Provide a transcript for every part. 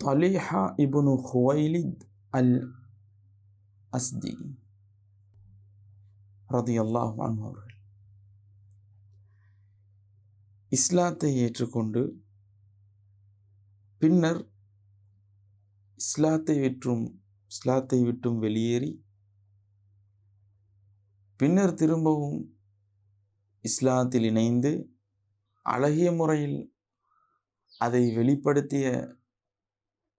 தலிஹா இபுனு ஹுவைலித் அல் அஸ்தி ரதியல்லாஹு அன்ஹு அவர்கள் இஸ்லாத்தை ஏற்றுக்கொண்டு பின்னர் இஸ்லாத்தை விற்றும் இஸ்லாத்தை விட்டும் வெளியேறி பின்னர் திரும்பவும் இஸ்லாத்தில் இணைந்து அழகிய முறையில் அதை வெளிப்படுத்திய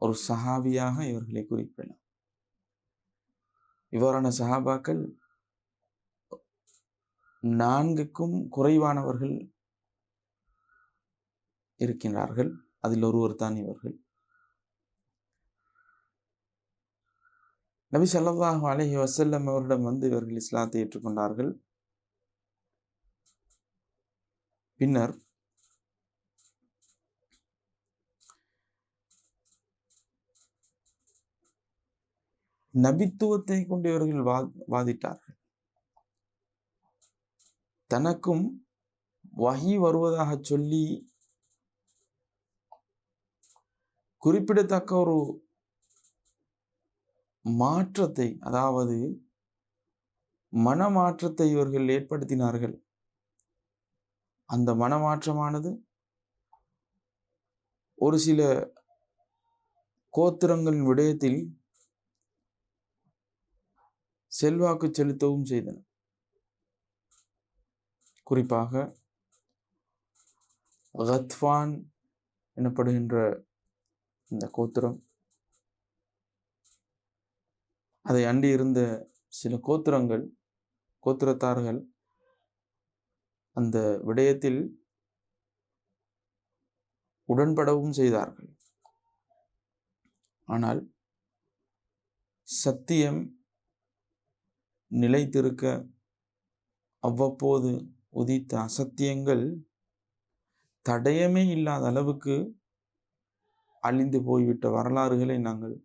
ஒரு சஹாபியாக இவர்களை குறிப்பிடலாம். இவ்வாறான சஹாபாக்கள் நான்குக்கும் குறைவானவர்கள் இருக்கின்றார்கள். அதில் ஒருவர் தான் இவர்கள். நபி சல்லாஹு அலஹி வசல்லம் அவரிடம் வந்து இவர்கள் இஸ்லாத்தை ஏற்றுக்கொண்டார்கள். பின்னர் நபித்துவத்தை கொண்டு இவர்கள் வா வாதிட்டார்கள். தனக்கும் வகி வருவதாக சொல்லி குறிப்பிடத்தக்க ஒரு மாற்றத்தை அதாவது மனமாற்றத்தை இவர்கள் ஏற்படுத்தினார்கள். அந்த மனமாற்றமானது ஒரு சில கோத்திரங்களின் விடயத்தில் செல்வாக்கு செலுத்தவும் செய்தன. குறிப்பாக கத்வான் எனப்படுகின்ற இந்த கோத்திரம். அதை அண்டி இருந்த சில கோத்திரங்கள் கோத்திரத்தார்கள் அந்த விடயத்தில் உடன்படவும் செய்தார்கள். ஆனால் சத்தியம் நிலைத்திருக்க அவ்வப்போது உதித்த அசத்தியங்கள் தடயமே இல்லாத அளவுக்கு அழிந்து போய்விட்ட வரலாறுகளை நாங்கள்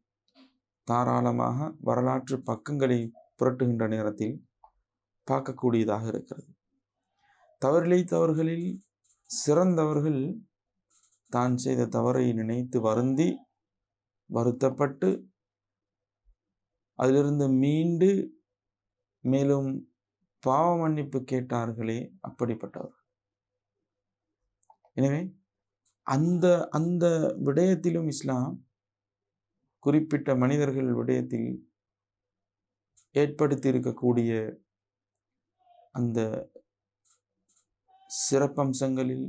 தாராளமாக வரலாற்று பக்கங்களை புரட்டுகின்ற நேரத்தில் பார்க்கக்கூடியதாக இருக்கிறது. தவறிழைத்தவர்களில் சிறந்தவர்கள் தான் செய்த தவறை நினைத்து வருந்தி வருத்தப்பட்டு அதிலிருந்து மீண்டு மேலும் பாவ மன்னிப்பு கேட்டார்களே அப்படிப்பட்டவர். எனவே அந்த அந்த விடயத்திலும் இஸ்லாம் குறிப்பிட்ட மனிதர்கள் விடயத்தில் ஏற்படுத்தி இருக்கக்கூடிய அந்த சிறப்பம்சங்களில்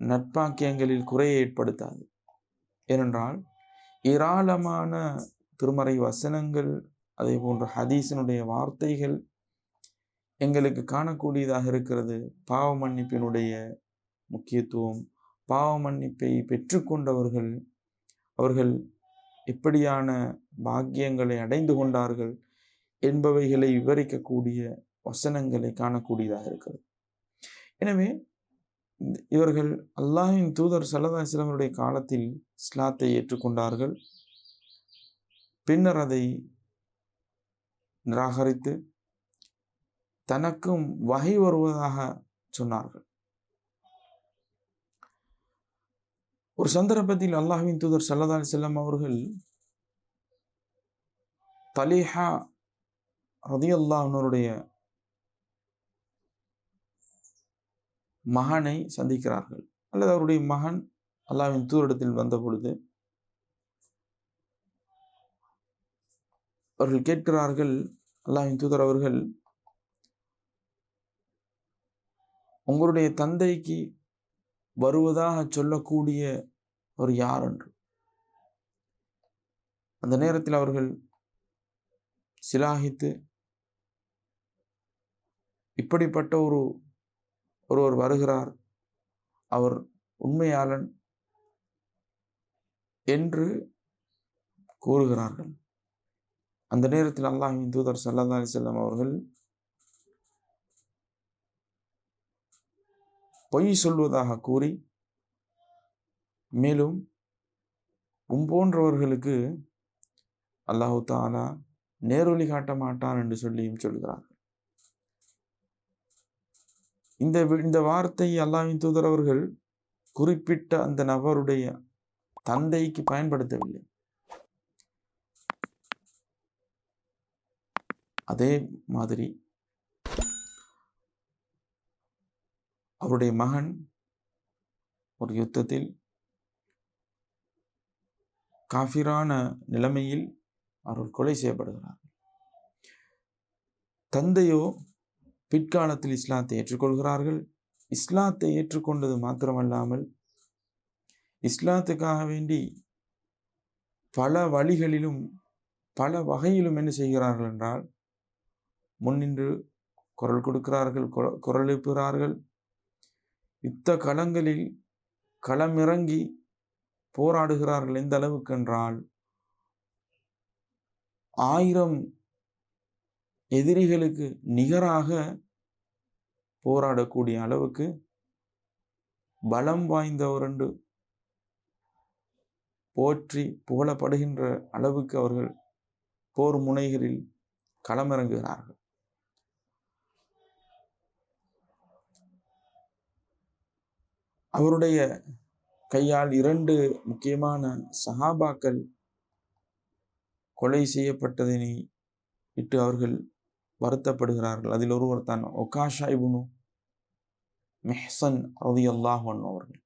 நட்பாக்கியங்களில் குறையை ஏற்படுத்தாது. ஏனென்றால் ஏராளமான திருமறை வசனங்கள் அதே போன்ற ஹதீஸினுடைய வார்த்தைகள் எங்களுக்கு காணக்கூடியதாக இருக்கிறது. பாவ மன்னிப்பினுடைய முக்கியத்துவம் பாவ மன்னிப்பை பெற்றுக்கொண்டவர்கள் அவர்கள் எப்படியான பாக்கியங்களை அடைந்து கொண்டார்கள் என்பவைகளை விவரிக்கக்கூடிய வசனங்களை காணக்கூடியதாக இருக்கிறது. எனவே இவர்கள் அல்லாஹின் தூதர் சல்லா இஸ்லாமருடைய காலத்தில் இஸ்லாத்தை ஏற்றுக்கொண்டார்கள். பின்னர் அதை நிராகரித்து தனக்கும் வகை வருவதாக சொன்னார்கள். ஒரு சந்தர்ப்பத்தில் அல்லாஹ்வின் தூதர் சல்லதா செல்லம் அவர்கள் தலிஹா ரதியல்லாஹனுடைய மகனை சந்திக்கிறார்கள். அல்லது அவருடைய மகன் அல்லாவின் தூரிடத்தில் வந்த பொழுது அவர்கள் கேட்கிறார்கள் அல்லாஹின் தூதர் அவர்கள் உங்களுடைய தந்தைக்கு வருவதாக சொல்லக்கூடிய ஒரு யார் என்று. அந்த நேரத்தில் அவர்கள் சிலாகித்து இப்படிப்பட்ட ஒரு ஒருவர் வருகிறார் அவர் உண்மையாளன் என்று கூறுகிறார்கள். அந்த நேரத்தில் அல்லாஹின் தூதர் சல்லா அலி செல்லம் அவர்கள் பொய் சொல்வதாக கூறி மேலும் உம்போன்றவர்களுக்கு அல்லாஹு தாலா நேரொலி காட்ட மாட்டான் என்று சொல்லியும் சொல்கிறார்கள் இந்த இந்த வார்த்தை அல்லாஹின் தூதர் அவர்கள் குறிப்பிட்ட அந்த நபருடைய தந்தைக்கு பயன்படுத்தவில்லை. அதே மாதிரி அவருடைய மகன் ஒரு யுத்தத்தில் காஃபிரான நிலைமையில் அவர்கள் கொலை செய்யப்படுகிறார்கள். தந்தையோ பிற்காலத்தில் இஸ்லாத்தை ஏற்றுக்கொள்கிறார்கள். இஸ்லாத்தை ஏற்றுக்கொண்டது மாத்திரமல்லாமல் இஸ்லாத்துக்காக வேண்டி பல வழிகளிலும் பல வகையிலும் என்ன செய்கிறார்கள் என்றால் முன்னின்று குரல் கொடுக்கிறார்கள் குரல் எழுப்புகிறார்கள். யுத்த களங்களில் களமிறங்கி போராடுகிறார்கள் எந்த அளவுக்கு என்றால் ஆயிரம் எதிரிகளுக்கு நிகராக போராடக்கூடிய அளவுக்கு பலம் வாய்ந்தவர் என்று போற்றி புகழப்படுகின்ற அளவுக்கு அவர்கள் போர் முனைகளில் களமிறங்குகிறார்கள். அவருடைய கையால் இரண்டு முக்கியமான சஹாபாக்கள் கொலை செய்யப்பட்டதனை இட்டு அவர்கள் வருத்தப்படுகிறார்கள். அதில் ஒருவர் தான் ஒகாஷா இபுனு மெஹசன் ரதி அல்லாஹன் அவர்கள்.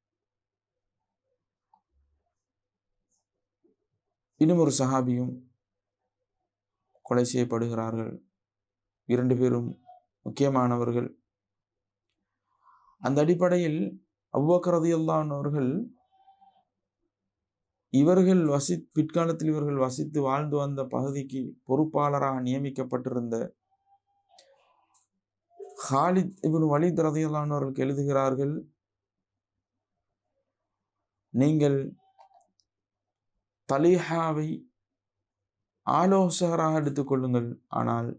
இன்னும் ஒரு சஹாபியும் கொலை செய்யப்படுகிறார்கள். இரண்டு பேரும் முக்கியமானவர்கள். அந்த அடிப்படையில் அவ்வக்கரதியல்லானவர்கள் இவர்கள் வசி பிற்காலத்தில் இவர்கள் வசித்து வாழ்ந்து வந்த பகுதிக்கு பொறுப்பாளராக நியமிக்கப்பட்டிருந்த ஹாலித் இவன் வலித் ரதியல்லானவர்களுக்கு எழுதுகிறார்கள் நீங்கள் தலிஹாவை ஆலோசகராக எடுத்துக்கொள்ளுங்கள் ஆனால்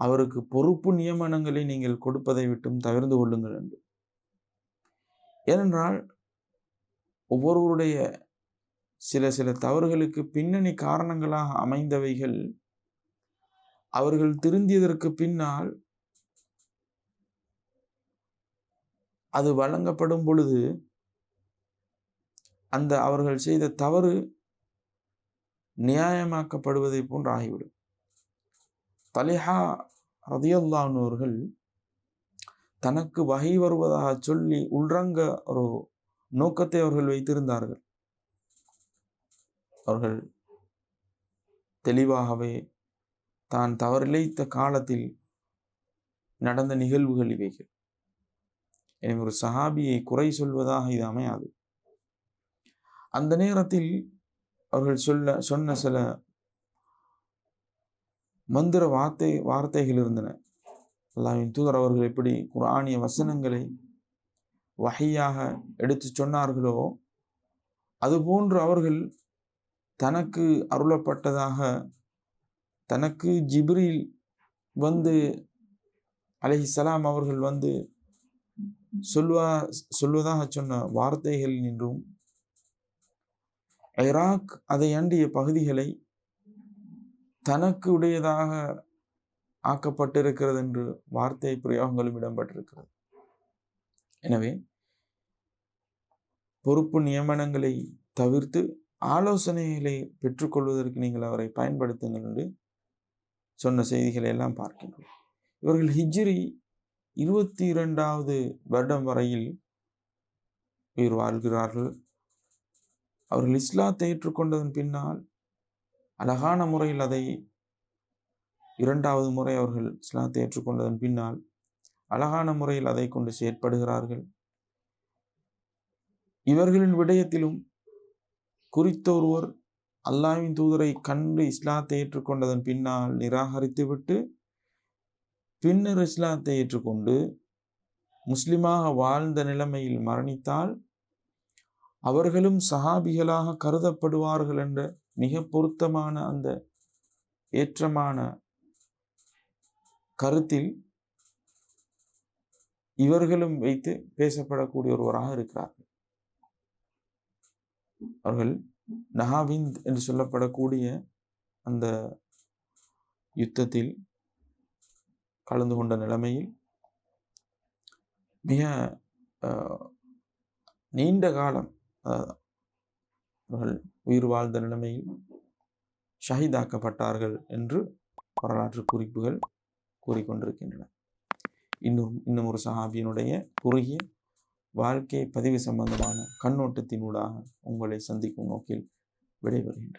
அவருக்கு பொறுப்பு நியமனங்களை நீங்கள் கொடுப்பதை விட்டும் தவிர்ந்து கொள்ளுங்கள் என்று. ஏனென்றால் ஒவ்வொருவருடைய சில சில தவறுகளுக்கு பின்னணி காரணங்களாக அமைந்தவைகள் அவர்கள் திருந்தியதற்கு பின்னால் அது வழங்கப்படும் பொழுது அந்த அவர்கள் செய்த தவறு நியாயமாக்கப்படுவதை போன்று ஆகிவிடும். தலிஹா ரதியல்லானவர்கள் தனக்கு வகை வருவதாக சொல்லி உள்ரங்க ஒரு நோக்கத்தை அவர்கள் வைத்திருந்தார்கள். அவர்கள் தெளிவாகவே தான் தவறிழைத்த காலத்தில் நடந்த நிகழ்வுகள் இவைகள். எனவே ஒரு சஹாபியை குறை சொல்வதாக இது அமையாது. அந்த நேரத்தில் அவர்கள் சொல்ல சொன்ன சில மந்திர வார்த்தை வார்த்தைகள் இருந்தன. அல்லாவின் தூதர் அவர்கள் எப்படி குரானிய வசனங்களை வகையாக எடுத்து சொன்னார்களோ அதுபோன்று அவர்கள் தனக்கு அருளப்பட்டதாக தனக்கு ஜிப்ரில் வந்து அலஹிசலாம் அவர்கள் வந்து சொல்வா சொல்வதாக சொன்ன வார்த்தைகள் நின்றும் ஐராக் அதை அண்டிய பகுதிகளை தனக்கு உடையதாக ஆக்கப்பட்டிருக்கிறது என்று வார்த்தை பிரயோகங்களும் இடம்பெற்றிருக்கிறது. எனவே பொறுப்பு நியமனங்களை தவிர்த்து ஆலோசனைகளை பெற்றுக்கொள்வதற்கு நீங்கள் அவரை பயன்படுத்துங்கள் என்று சொன்ன செய்திகளை எல்லாம் பார்க்கின்றோம். இவர்கள் ஹிஜ்ரி இருபத்தி இரண்டாவது வருடம் வரையில் உயிர் வாழ்கிறார்கள். அவர்கள் இஸ்லாத்தை ஏற்றுக்கொண்டதன் பின்னால் அழகான முறையில் அதை இரண்டாவது முறை அவர்கள் இஸ்லாத்தை ஏற்றுக்கொண்டதன் பின்னால் அழகான முறையில் அதை கொண்டு செயற்படுகிறார்கள். இவர்களின் விடயத்திலும் குறித்த ஒருவர் அல்லாவின் தூதரை கண்டு இஸ்லாத்தை ஏற்றுக்கொண்டதன் பின்னால் நிராகரித்துவிட்டு பின்னர் இஸ்லாத்தை ஏற்றுக்கொண்டு முஸ்லிமாக வாழ்ந்த நிலைமையில் மரணித்தால் அவர்களும் சஹாபிகளாக கருதப்படுவார்கள் என்ற மிக பொருத்தமான அந்த ஏற்றமான கருத்தில் இவர்களும் வைத்து பேசப்படக்கூடிய ஒருவராக இருக்கிறார்கள். அவர்கள் நஹாவிந்த் என்று சொல்லப்படக்கூடிய அந்த யுத்தத்தில் கலந்து கொண்ட நிலைமையில் மிக நீண்ட காலம் அவர்கள் உயிர் வாழ்ந்த நிலைமையில் ஷஹீதாக்கப்பட்டார்கள் என்று வரலாற்று குறிப்புகள் கூறிக்கொண்டிருக்கின்றன. இன்னும் இன்னும் ஒரு சஹாபியினுடைய குறுகிய வாழ்க்கை பதிவு சம்பந்தமான கண்ணோட்டத்தினூடாக உங்களை சந்திக்கும் நோக்கில் விடைபெறுகின்றேன்.